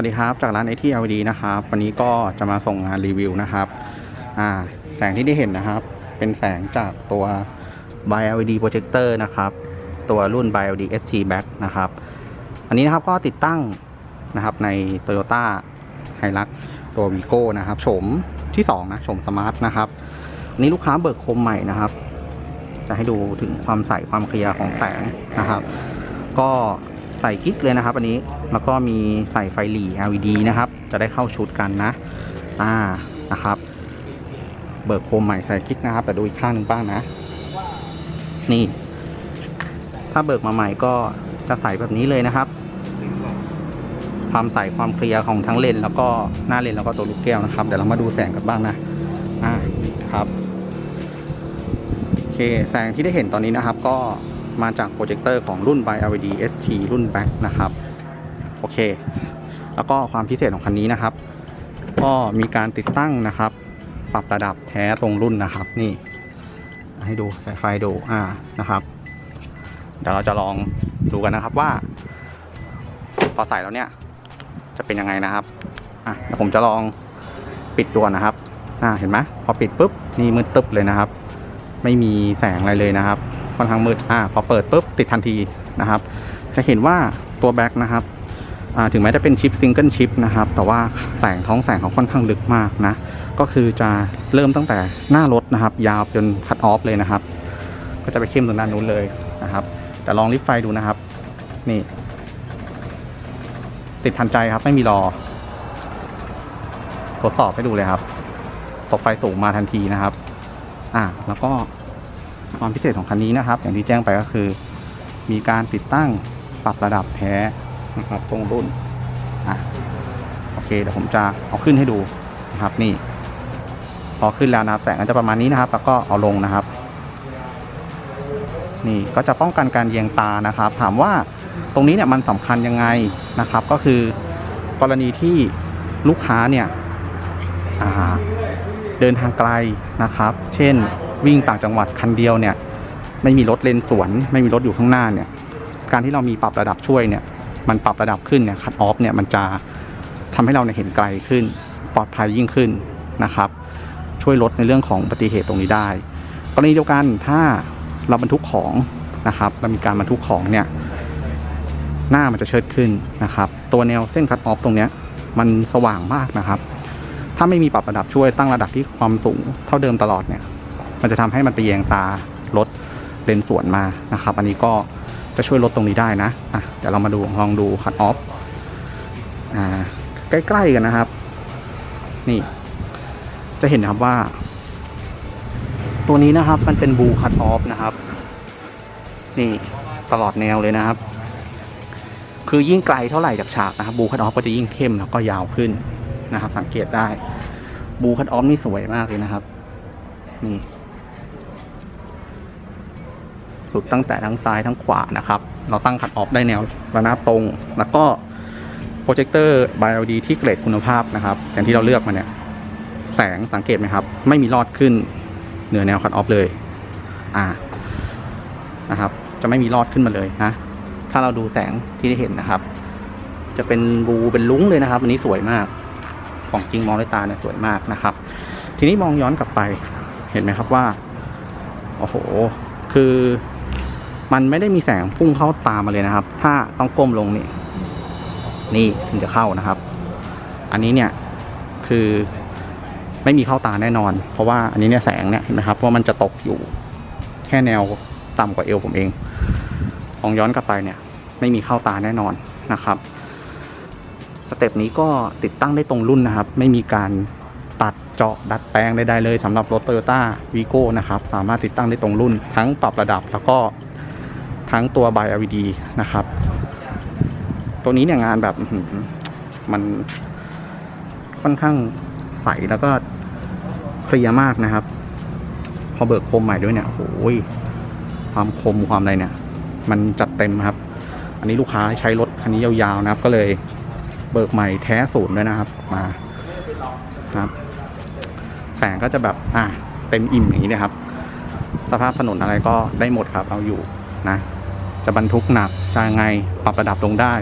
วัสดีครับจากร้าน IT LED นะครับ วันนี้ก็จะมาส่งงานรีวิวนะครับอ่าแสงที่ได้เห็นนะครับ เป็นแสงจากตัว Bi LED Projector นะครับ ตัวรุ่น Bi LED ST Back นะครับ อันนี้นะครับก็ติดตั้งนะครับใน Toyota Hilux ตัว Vigo นะครับโฉมที่ 2 นะโฉมสมาร์ทนะครับอันนี้ลูกค้าเบิกโคมใหม่นะครับ จะให้ดูถึงความใสความเคลียร์ของแสงนะครับ ก็ ใส่กิ๊กเลยนะครับ อันนี้แล้วก็มีใส่ไฟหลี LED นะครับ จะได้เข้าชุดกันนะ อ่านะครับ เบิกโคมใหม่ใส่กิ๊กนะครับ แต่ดูอีกข้างหนึ่งบ้างนะ นี่ ถ้าเบิกมาใหม่ก็จะใส่แบบนี้เลยนะครับ ความใสความเคลียร์ของทั้งเลนแล้วก็หน้าเลนแล้วก็ตัวลูกแก้วนะครับเดี๋ยวเรามาดูแสงกันบ้างนะ อ่าครับโอเคแสงที่ได้เห็นตอนนี้นะครับ ก็ มาจากโปรเจคเตอร์ของรุ่น Bi LED ST รุ่น Back นะครับ โอเค แล้วก็ความพิเศษของคันนี้นะครับ ก็มีการติดตั้งนะครับ ปรับระดับแท้ตรงรุ่นนะครับ นี่ ให้ดูสายไฟดูอ่านะครับ เดี๋ยวเราจะลองดูกันนะครับว่า พอใส่แล้วเนี่ย จะเป็นยังไงนะครับอะผมจะลองปิดตัวนะครับอ่าเห็นไหมพอปิดปุ๊บนี่มืดตึ๊บเลยนะครับ ไม่มีแสงอะไรเลยนะครับ ค่อนข้างมืดอ่าพอเปิดปุ๊บติดทันทีนะครับ จะเห็นว่าตัวแบ็คนะครับอ่าถึงแม้จะเป็นชิปซิงเกิลชิปนะครับ แต่ว่าแสงท้องแสงเขาค่อนข้างลึกมากนะ ก็คือจะเริ่มตั้งแต่หน้ารถนะครับ ยาวจนคัดออฟเลยนะครับ ก็จะไปเข้มตรงด้านนู้นเลยนะครับ แต่ลองลิฟต์ไฟดูนะครับ นี่ ติดทันใจครับไม่มีรอ ทดสอบให้ดูเลยครับตบไฟสูงมาทันทีนะครับ อ่าแล้วก็ ความพิเศษของคันนี้นะครับ อย่างที่แจ้งไปก็คือ มีการติดตั้งปรับระดับแท้นะครับตรงรุ่นอะโอเคเดี๋ยวผมจะเอาขึ้นให้ดูนะครับนี่ พอขึ้นแล้วนะครับแสงก็จะประมาณนี้นะครับ แล้วก็เอาลงนะครับ นี่ก็จะป้องกันการเยียงตานะครับ ถามว่าตรงนี้เนี่ยมันสำคัญยังไงนะครับ ก็คือกรณีที่ลูกค้าเนี่ยเดินทางไกลนะครับ เช่น วิ่งต่างจังหวัดคันเดียวเนี่ยไม่มีรถเลนสวน ไม่มีรถอยู่ข้างหน้าเนี่ยการที่เรามีปรับระดับช่วยเนี่ยมันปรับระดับขึ้นเนี่ยคัตออฟเนี่ยมันจะทำให้เราเนี่ยเห็นไกลขึ้น ปลอดภัยยิ่งขึ้นนะครับ ช่วยลดในเรื่องของอุบัติเหตุตรงนี้ได้กรณีเดียวกันถ้าเราบรรทุกของนะครับเรามีการบรรทุกของเนี่ยหน้ามันจะเชิดขึ้นนะครับ ตัวแนวเส้นคัตออฟตรงเนี้ยมันสว่างมากนะครับ ถ้าไม่มีปรับระดับช่วยตั้งระดับที่ความสูงเท่าเดิมตลอดเนี่ย มันจะทำให้มันไปแยงตาลดเลนสวนมานะครับ อันนี้ก็จะช่วยลดตรงนี้ได้นะอะเดี๋ยวเรามาดูลองดูคัตออฟอ่าใกล้ๆกันนะครับ นี่ จะเห็นนะครับว่า ตัวนี้นะครับ มันเป็นบูคัตออฟนะครับ นี่ตลอดแนวเลยนะครับ คือยิ่งไกลเท่าไหร่จากฉากนะครับ บูคัตออฟก็จะยิ่งเข้มแล้วก็ยาวขึ้นนะครับ สังเกตได้ บูคัตออฟนี่สวยมากเลยนะครับ นี่ สุดตั้งแต่ทั้งซ้ายทั้งขวานะครับ เราตั้งคัตออฟได้แนวระนาบตรง แล้วก็โปรเจคเตอร์ BioD ที่เกรดคุณภาพนะครับอย่างที่เราเลือกมาเนี่ยแสงสังเกตไหมครับ ไม่มีรอดขึ้นเหนือแนวคัตออฟเลยอ่านะครับจะไม่มีรอดขึ้นมาเลยนะถ้าเราดูแสงที่ได้เห็นนะครับ จะเป็นบูเป็นลุ้งเลยนะครับ อันนี้สวยมาก ของจริงมองด้วยตาเนี่ยสวยมากนะครับ ทีนี้มองย้อนกลับไปเห็นไหมครับว่าโอ้โห คือ มันไม่ได้มีแสงพุ่งเข้าตามาเลยนะครับ ถ้าต้องก้มลงนี่ นี่ถึงจะเข้านะครับ อันนี้เนี่ยคือไม่มีเข้าตาแน่นอน เพราะว่าอันนี้เนี่ยแสงเนี่ยเห็นไหมครับว่ามันจะตกอยู่ แค่แนวต่ำกว่าเอวผมเองมองย้อนกลับไปเนี่ย ไม่มีเข้าตาแน่นอนนะครับสเต็ปนี้ก็ติดตั้งได้ตรงรุ่นนะครับ ไม่มีการตัดเจาะดัดแปลงใดๆเลยสำหรับรถ Toyota Vigo นะครับ สามารถติดตั้งได้ตรงรุ่น ทั้งปรับระดับแล้วก็ ทั้งตัว Bi LED นะครับ ตัวนี้เนี่ยงานแบบมันค่อนข้างใสแล้วก็เคลียร์มากนะครับ พอเบิกคมใหม่ด้วยเนี่ยโอ้ยความคมความอะไรเนี่ย มันจัดเต็มครับ อันนี้ลูกค้าใช้รถคันนี้ยาวๆนะครับ ก็เลยเบิกใหม่แท้ศูนย์ด้วยนะครับ มาครับแสงก็จะแบบอะเต็มอิ่มอย่างนี้นะครับ สภาพถนนอะไรก็ได้หมดครับเอาอยู่นะ จะบรรทุกหนักจะยังไงปรับระดับลงได้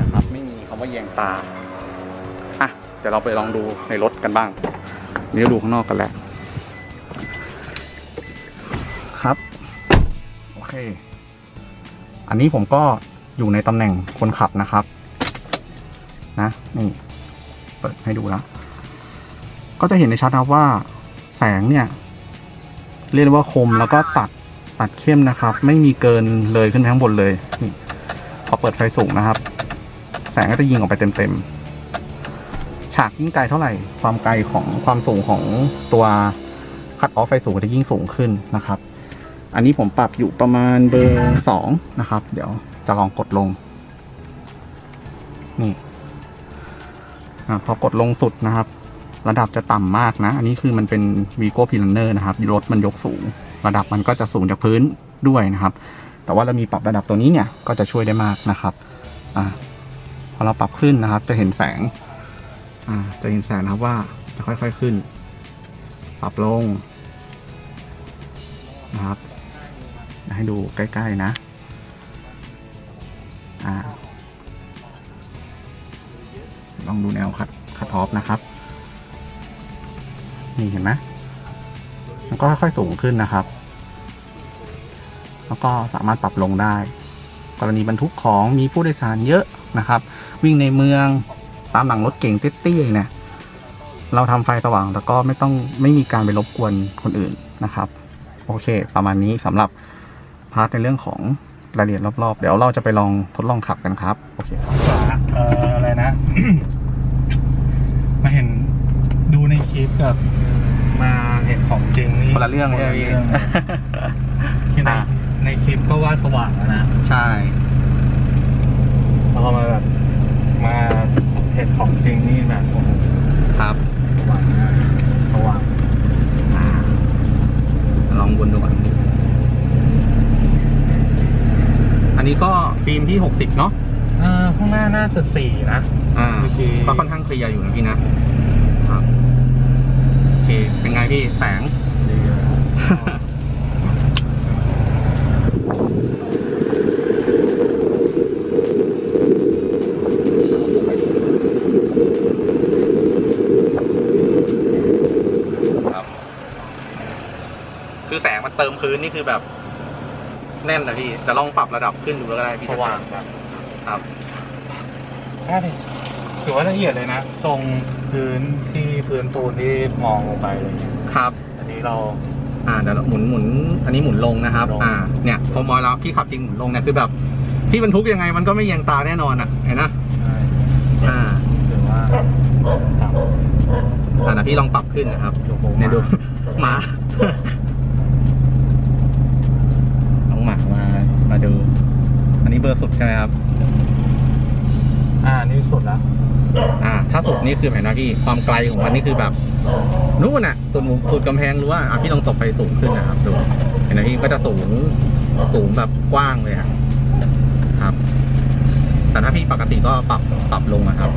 นะครับไม่มีคำว่าแยงตาอะเดี๋ยวเราไปลองดูในรถกันบ้างนี่ดูข้างนอกกันแหละครับโอเค อันนี้ผมก็อยู่ในตำแหน่งคนขับนะครับ นะนี่เปิดให้ดูแล้วก็จะเห็นในชัดนะครับว่าแสงเนี่ย เรียกว่าคมแล้วก็ตัด ตัดเข้มนะครับ ไม่มีเกินเลยขึ้นไปข้างบนเลยนี่พอเปิดไฟสูงนะครับ แสงก็จะยิงออกไปเต็มๆฉากยิ่งไกลเท่าไหร่ ความไกลของความสูงของตัวคัดออฟไฟสูงจะยิ่งสูงขึ้นนะครับ อันนี้ผมปรับอยู่ประมาณเบอร์สองนะครับ เดี๋ยวจะลองกดลง นี่อพอกดลงสุดนะครับ ระดับจะต่ำมากนะ อันนี้คือมันเป็น Vigo p i l a n e r นะครับรถมันยกสูง ระดับมันก็จะสูงจากพื้นด้วยนะครับ แต่ว่าเรามีปรับระดับตัวนี้เนี่ยก็จะช่วยได้มากนะครับอ่าพอเราปรับขึ้นนะครับ จะเห็นแสงอ่าจะเห็นแสงนะครับว่าจะค่อยๆขึ้น ปรับลงนะครับให้ดูใกล้ๆนะอ่าลองดูแนวคัดคัดทอปนะครับ นี่เห็นไหม ก็ค่อยสูงขึ้นนะครับ แล้วก็สามารถปรับลงได้ กรณีบรรทุกของมีผู้โดยสารเยอะนะครับ วิ่งในเมืองตามหลังรถเก่งเตี้ยๆเนี่ยเราทำไฟสว่างแล้วก็ไม่ต้องไม่มีการไปรบกวนคนอื่นนะครับ โอเค ประมาณนี้สำหรับพาร์ทในเรื่องของรายละเอียดรอบๆ เดี๋ยวเราจะไปลองทดลองขับกันครับ โอเคครับเอ่ออะไรนะ มาเห็นดูในคลิปกับ ห็นของจริงนี่คนละเรื่องใช่ไหมพี่คนละเรื่องที่ในอ่าในคลิปก็ว่าสว่างแล้วนะใช่ แล้วพอมาแบบมาเห็นของจริงนี่แบบโอ้โหครับสว่างมากสว่างอ่าลองวนดูก่อนอันนี้ก็ฟิล์มที่ 60 เนาะอ่าข้างหน้าน่าจะสี่นะ อ่าโอเคก็ค่อนข้างเคลียร์อยู่นะพี่นะครับโอ เค เป็นไงพี่แสงดีเลยครับ คือแสงมันเติมพื้นนี่คือแบบ แน่นนะพี่ แต่ลองปรับระดับขึ้นดูก็ได้พี่สว่างแบบครับน่าดิ ถือว่าละเอียดเลยนะ ตรงพื้นที่พื้นปูนที่มองลงไปอะไรเงี้ยครับ อันนี้เรา อ่าเดี๋ยวเราหมุนหมุนอันนี้หมุนลงนะครับ ลง อ่า เนี่ยพอมอยแล้วพี่ขับจริงหมุนลงเนี่ยคือแบบพี่บรรทุกยังไงมันก็ไม่เอียงตาแน่นอนอะเห็นนะใช่อ่าถือว่าต่ำอ่านะพี่ลองปรับขึ้นนะครับดูโค้งเนี่ยดูมาหมาน้องหมามามาดู อันนี้เบอร์สุดใช่ไหมครับ อ่านี่สุดแล้วอ่า ถ้าสุดนี่คือเห็นไหมพี่ความไกลของมันนี่คือแบบนู่นน่ะสุดมุมสุดกำแพงรือว่าอะพี่ลองตบไปสูงขึ้นนะครับดูเห็นไหมพี่ก็จะสูงสูงแบบกว้างเลยอะครับ แต่ถ้าพี่ปกติก็ปรับปรับลงนะครับ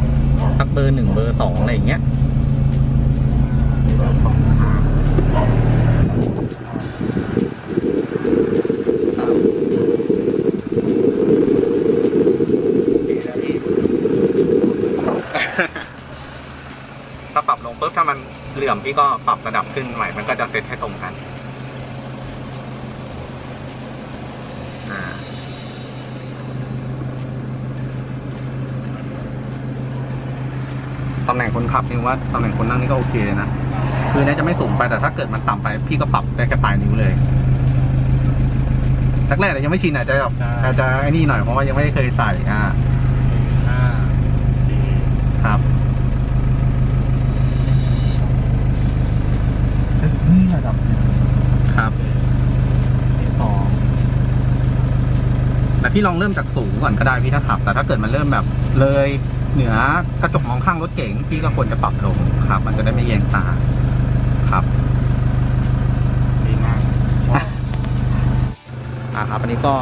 สักเบอร์หนึ่งเบอร์สองอะไรอย่างเงี้ย ถ้ามันเหลื่อมพี่ก็ปรับระดับขึ้นใหม่มันก็จะเซตให้ตรงกันอ่าตำแหน่งคนขับนี่ว่าตำแหน่งคนนั่งนี่ก็โอเคเลยนะคือเนี่ยจะไม่สูงไปแต่ถ้าเกิดมันต่ำไป พี่ก็ปรับได้แค่ปลายนิ้วเลยแรกๆเนี่ยยังไม่ชินอาจจะแบบใช่อาจจะไอ้นี่หน่อยเพราะว่ายังไม่ได้เคยใส่อ่าห้า ระดับหนึ่งครับที่สองแต่พี่ลองเริ่มจากสูงก่อนก็ได้พี่ถ้าขับ แต่ถ้าเกิดมันเริ่มแบบเลยเหนือกระจกมองข้างรถเก๋งพี่ก็ควรจะปรับลงครับ มันจะได้ไม่แยงตาครับดีมากชอบอ่าครับอันนี้ก็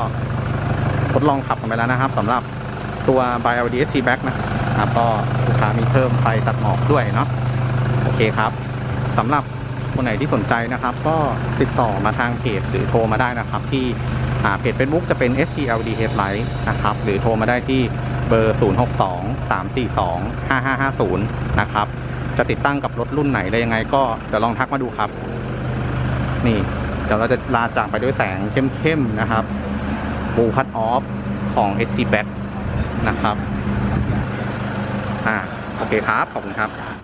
ทดลองขับกันไปแล้วนะครับสำหรับตัว b i o d s t Back นะครับก็ลูกค้ามีเพิ่มไฟตัดหมอกด้วยเนาะโอเคครับสำหรับ คนไหนที่สนใจนะครับ ก็ติดต่อมาทางเพจหรือโทรมาได้นะครับ ที่เพจ Facebook จะเป็น STLD Headlight นะครับ หรือโทรมาได้ที่เบอร์ 062 342 5550 นะครับ จะติดตั้งกับรถรุ่นไหนได้ยังไง ก็เดี๋ยวลองทักมาดูครับ นี่ เดี๋ยวเราจะลาจากไปด้วยแสงเข้มๆนะครับบูคัตออฟของ SC Back นะครับ อ่า โอเคครับ ขอบคุณครับ